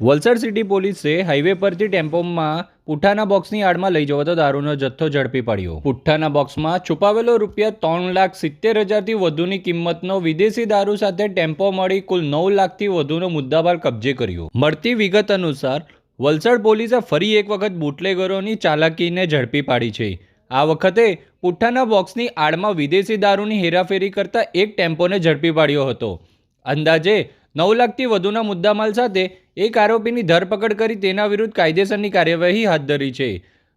Valsad city પોલીસે highway પરથી ટેમ્પોમાં પુઠ્ઠાના બોક્સની આડમાં લઈ જવાતો દારૂનો જથ્થો ઝડપી પાડ્યો. પુઠ્ઠાના બોક્સમાં છુપાવેલો રૂપિયા ત્રણ લાખ સિત્તેર હજારથી વધુની કિંમતનો વિદેશી દારૂ સાથે ટેમ્પો મળી કુલ નવ લાખથી વધુનો મુદ્દામાલ કબજે કર્યો. મળતી વિગત અનુસાર, વલસાડ પોલીસે ફરી એક વખત બુટલેગરોની ચાલાકીને ઝડપી પાડી છે. આ વખતે પુઠ્ઠાના બોક્સની આડમાં વિદેશી દારૂની હેરાફેરી કરતા એક ટેમ્પોને ઝડપી પાડ્યો હતો. અંદાજે નવ લાખથી વધુના મુદ્દામાલ સાથે એક આરોપીની ધરપકડ કરી તેના વિરુદ્ધ કાયદેસરની કાર્યવાહી હાથ ધરી છે.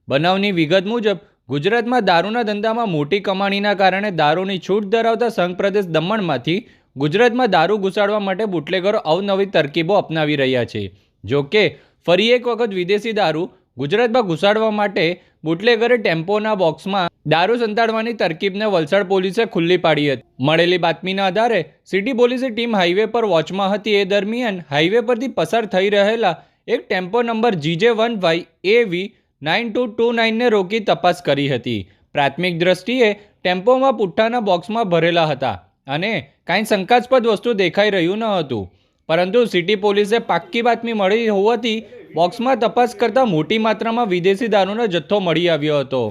બનાવની વિગત મુજબ, ગુજરાતમાં દારૂના ધંધામાં મોટી કમાણીના કારણે દારૂની છૂટ ધરાવતા સંઘ પ્રદેશ દમણમાંથી ગુજરાતમાં દારૂ ઘુસાડવા માટે બુટલેગરો અવનવી તરકીબો અપનાવી રહ્યા છે. જોકે ફરી એક વખત વિદેશી દારૂ ગુજરાતમાં ઘુસાડવા માટે બુટલેગરે ટેમ્પોના બોક્સમાં દારૂ સંતાડવાની તરકીબને વલસાડ પોલીસે ખુલ્લી પાડી હતી. મળેલી બાતમીના આધારે સિટી પોલીસની ટીમ હાઈવે પર વોચમાં હતી. એ દરમિયાન હાઈવે પરથી પસાર થઈ રહેલા એક tempo number GJ one Y A V nine two two નાઇનને રોકી તપાસ કરી હતી. પ્રાથમિક દ્રષ્ટિએ ટેમ્પોમાં પુઠ્ઠાના બોક્સમાં ભરેલા હતા અને કાંઈ શંકાસ્પદ વસ્તુ દેખાઈ રહ્યું ન હતું. પરંતુ સિટી પોલીસે પાક્કી બાતમી મળી હોવાથી બોક્સમાં તપાસ કરતાં મોટી માત્રામાં વિદેશી દારૂનો જથ્થો મળી આવ્યો હતો.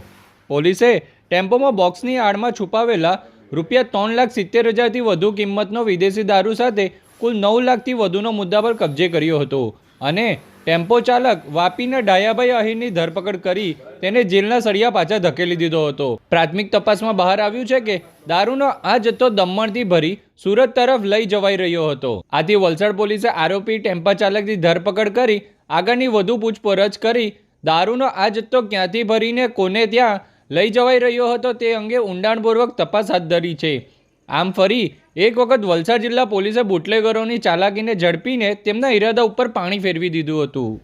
પોલીસે ટેમ્પોમાં બોક્સની આડમાં છુપાવેલા રૂપિયા ત્રણ લાખ સિત્તેર હજારથી વધુ કિંમતનો વિદેશી દારૂ સાથે કુલ નવ લાખથી વધુનો મુદ્દા પર કબજે કર્યો હતો. અને ટેમ્પો ચાલક વાપીના ડાયાભાઈ અહીરની ધરપકડ કરી તેને જેલના સળિયા પાછા ધકેલી દીધો હતો. પ્રાથમિક તપાસમાં બહાર આવ્યું છે કે દારૂનો આ જથ્થો દમણથી ભરી સુરત તરફ લઈ જવાઈ રહ્યો હતો. આથી વલસાડ પોલીસે આરોપી ટેમ્પા ચાલકની ધરપકડ કરી આગળની વધુ પૂછપરછ કરી દારૂનો આ જથ્થો ક્યાંથી ભરીને કોને ત્યાં લઈ જવાઈ રહ્યો હતો તે અંગે ઊંડાણપૂર્વક તપાસ હાથ ધરી છે. આમ ફરી, એક વખત વલસાડ જિલ્લા પોલીસે બુટલેગરોની ચાલાકીને ઝડપીને તેમના ઈરાદા ઉપર પાણી ફેરવી દીધું હતું.